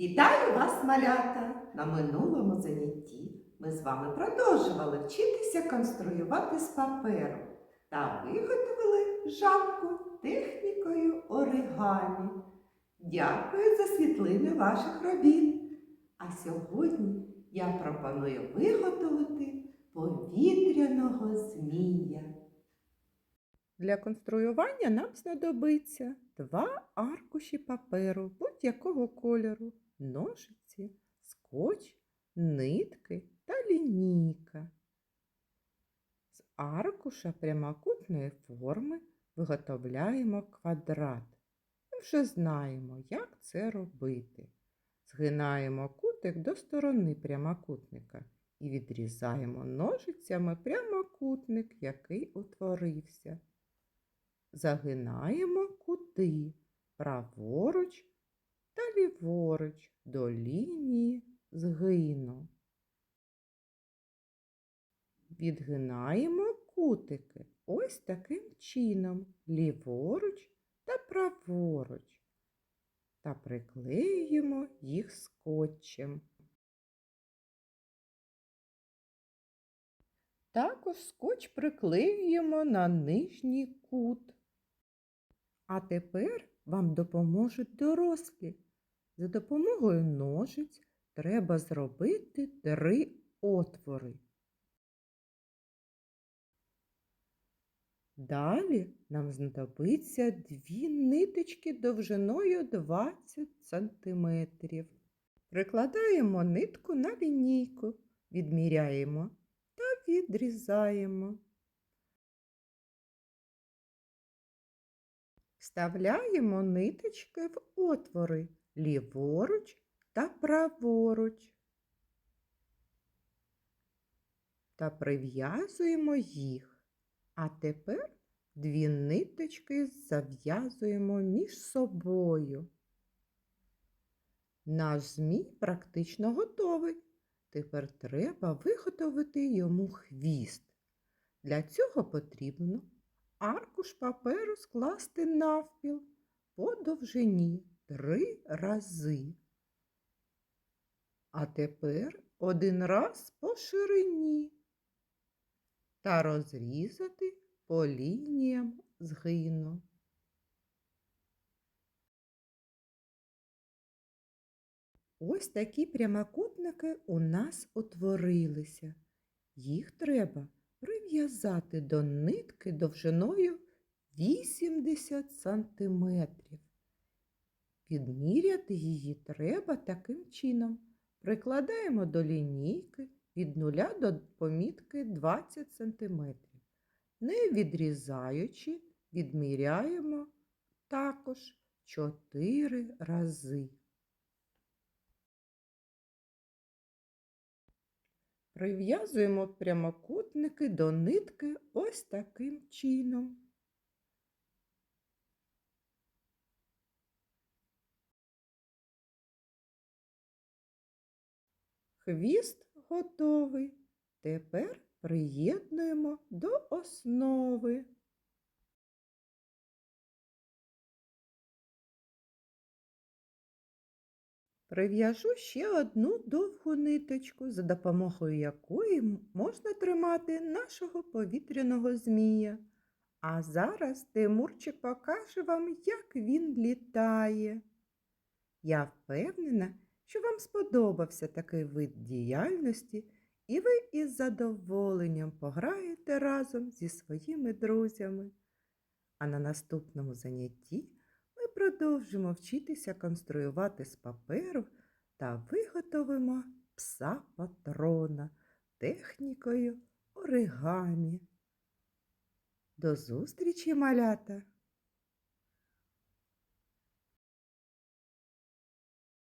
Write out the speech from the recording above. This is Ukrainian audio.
Вітаю вас, малята! На минулому занятті ми з вами продовжували вчитися конструювати з паперу та виготовили жабку технікою оригамі. Дякую за світлини ваших робіт. А сьогодні я пропоную виготовити повітряного змія. Для конструювання нам знадобиться два аркуші паперу будь-якого кольору, ножиці, скотч, нитки та лінійка. З аркуша прямокутної форми виготовляємо квадрат. Ми вже знаємо, як це робити. Згинаємо кутик до сторони прямокутника і відрізаємо ножицями прямокутник, який утворився. Загинаємо кути праворуч ліворуч до лінії згину. Відгинаємо кутики ось таким чином ліворуч та праворуч та приклеюємо їх скотчем. Також скотч приклеюємо на нижній кут. А тепер вам допоможуть дорослі. За допомогою ножиць треба зробити три отвори. Далі нам знадобиться дві ниточки довжиною 20 см. Прикладаємо нитку на лінійку, відміряємо та відрізаємо. Вставляємо ниточки в отвори ліворуч та праворуч та прив'язуємо їх. А тепер дві ниточки зав'язуємо між собою. Наш змій практично готовий. Тепер треба виготовити йому хвіст. Для цього потрібно аркуш паперу скласти навпіл по довжині три рази. А тепер один раз по ширині та розрізати по лініям згину. Ось такі прямокутники у нас утворилися. Їх треба прив'язати до нитки довжиною 80 сантиметрів. Підміряти її треба таким чином. Прикладаємо до лінійки від 0 до помітки 20 см. Не відрізаючи, відміряємо також 4 рази. Прив'язуємо прямокутники до нитки ось таким чином. Хвіст готовий. Тепер приєднуємо до основи. Прив'яжу ще одну довгу ниточку, за допомогою якої можна тримати нашого повітряного змія. А зараз Тимурчик покаже вам, як він літає. Я впевнена, що вам сподобався такий вид діяльності, і ви із задоволенням пограєте разом зі своїми друзями. А на наступному занятті ми продовжимо вчитися конструювати з паперу та виготовимо пса патрона технікою оригамі. До зустрічі, малята!